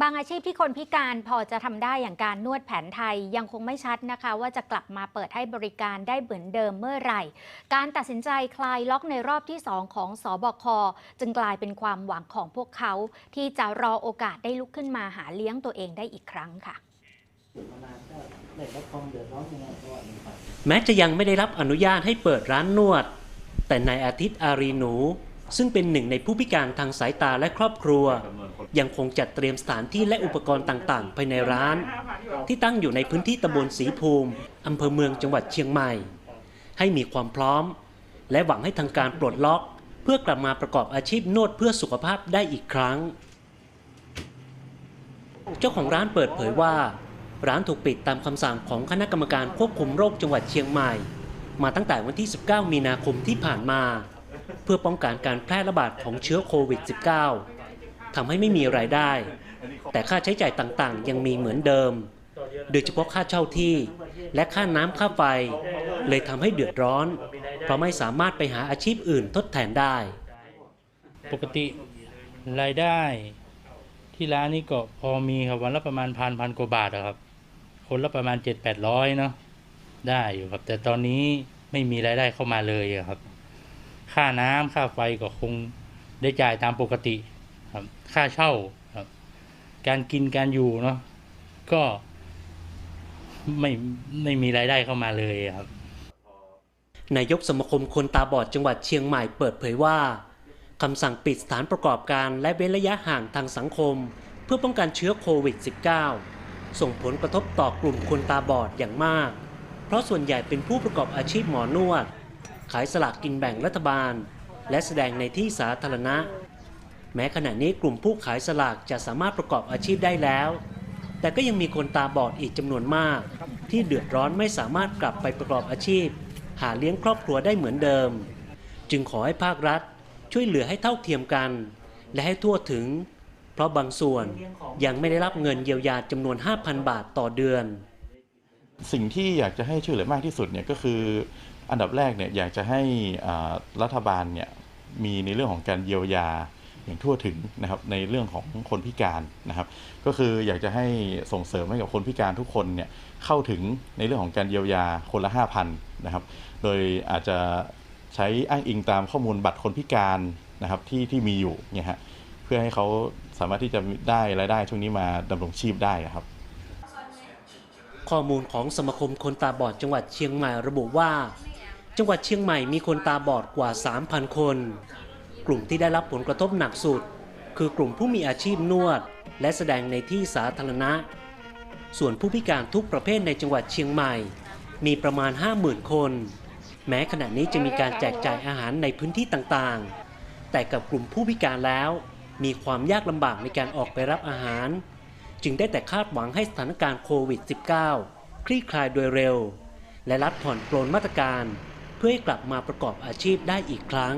บางอาชีพที่คนพิการพอจะทำได้อย่างการนวดแผนไทยยังคงไม่ชัดนะคะ ว่าจะกลับมาเปิดให้บริการได้เหมือนเดิมเมื่อไหร่ การตัดสินใจคลายล็อกในรอบที่ 2 ของสอบค จึงกลายเป็นความหวังของพวกเขา ที่จะรอโอกาสได้ลุกขึ้นมาหาเลี้ยงตัวเองได้อีกครั้งค่ะแม้จะยังไม่ได้รับอนุญาตให้เปิดร้านนวด แต่นายอาทิตย์อารีหนู ซึ่งเป็นหนึ่งในผู้พิการทางสายตาและครอบครัว ยังคงจัดเตรียมสถานที่และอุปกรณ์ต่าง ๆ ภายในร้าน ที่ตั้งอยู่ในพื้นที่ตำบลศรีภูมิอำเภอเมืองจังหวัดเชียงใหม่ ให้มีความพร้อม และหวังให้ทางการปลดล็อก เพื่อกลับมาประกอบอาชีพนวดเพื่อสุขภาพได้อีกครั้ง เจ้าของร้านเปิดเผยว่า ร้านถูกปิดตามคำสั่งของคณะกรรมการควบคุมโรคจังหวัดเชียงใหม่ มาตั้งแต่วันที่ 19 มีนาคมที่ผ่านมา เพื่อป้องกันการแพร่ระบาดของเชื้อโควิด -19 ทำให้ไม่มีรายได้ แต่ค่าใช้จ่ายต่างๆ ยังมีเหมือนเดิม โดยเฉพาะค่าเช่าที่ และค่าน้ำค่าไฟ เลยทำให้เดือดร้อน เพราะไม่สามารถไปหาอาชีพอื่นทดแทนได้ ปกติรายได้ที่ร้านนี้ก็พอมีครับวันละประมาณพันพันกว่าบาทอะครับ คนละประมาณเจ็ดแปดร้อยเนาะได้อยู่ครับ แต่ตอนนี้ไม่มีรายได้เข้ามาเลยครับ ค่าน้ำค่าไฟก็คงได้จ่ายตามปกติครับค่าเช่าครับ การกินการอยู่เนาะก็ไม่ไม่มีรายได้เข้ามาเลยครับ นายกสมาคมคนตาบอดจังหวัดเชียงใหม่เปิดเผยว่าคำสั่งปิดสถานประกอบการและเว้นระยะห่างทางสังคม เพื่อป้องกันเชื้อโควิด -19 ส่งผลกระทบต่อกลุ่มคนตาบอดอย่างมาก เพราะส่วนใหญ่เป็นผู้ประกอบอาชีพหมอนวด ขายสลากกินแบ่งรัฐบาล และแสดงในที่สาธารณะ แม้ขณะนี้กลุ่มผู้ขายสลากจะสามารถประกอบอาชีพได้แล้ว แต่ก็ยังมีคนตาบอดอีกจำนวนมาก ที่เดือดร้อนไม่สามารถกลับไปประกอบอาชีพ หาเลี้ยงครอบครัวได้เหมือนเดิม จึงขอให้ภาครัฐ ช่วยเหลือให้เท่าเทียมกัน และให้ทั่วถึง เพราะบางส่วนยังไม่ได้รับเงินเยียวยาจำนวน 5,000 บาทต่อเดือนสิ่งที่อยากจะให้ช่วยเหลือมากที่สุดเนี่ยก็คือ อันดับแรกเนี่ยอยากจะให้รัฐบาลเนี่ยมีในเรื่องของการเยียวยาอย่างทั่วถึงนะครับในเรื่องของคนพิการนะครับ ก็คืออยากจะให้ส่งเสริมให้กับคนพิการทุกคนเนี่ยเข้าถึงในเรื่องของการเยียวยาคนละ 5,000นะครับ โดยอาจจะใช้อ้างอิงตามข้อมูลบัตรคนพิการนะครับที่ที่มีอยู่เนี่ยฮะเพื่อให้เขาสามารถที่จะได้รายได้ช่วงนี้มาดำรงชีพได้ครับ ข้อมูลของสมาคมคนตาบอดจังหวัดเชียงใหม่ระบุว่า จังหวัดเชียงใหม่มีคนตาบอดกว่า 3,000 คน กลุ่มที่ได้รับผลกระทบหนักสุด คือกลุ่มผู้มีอาชีพนวด และแสดงในที่สาธารณะ ส่วนผู้พิการทุกประเภทในจังหวัดเชียงใหม่ มีประมาณ 50,000 คน แม้ขณะนี้จะมีการแจกจ่ายอาหารในพื้นที่ต่างๆ แต่กับกลุ่มผู้พิการแล้ว มีความยากลำบากในการออกไปรับอาหาร จึงได้แต่คาดหวังให้สถานการณ์โควิด -19 คลี่คลายโดยเร็ว และรัดผ่อนปลนมาตรการ เพื่อให้กลับมาประกอบอาชีพได้อีกครั้ง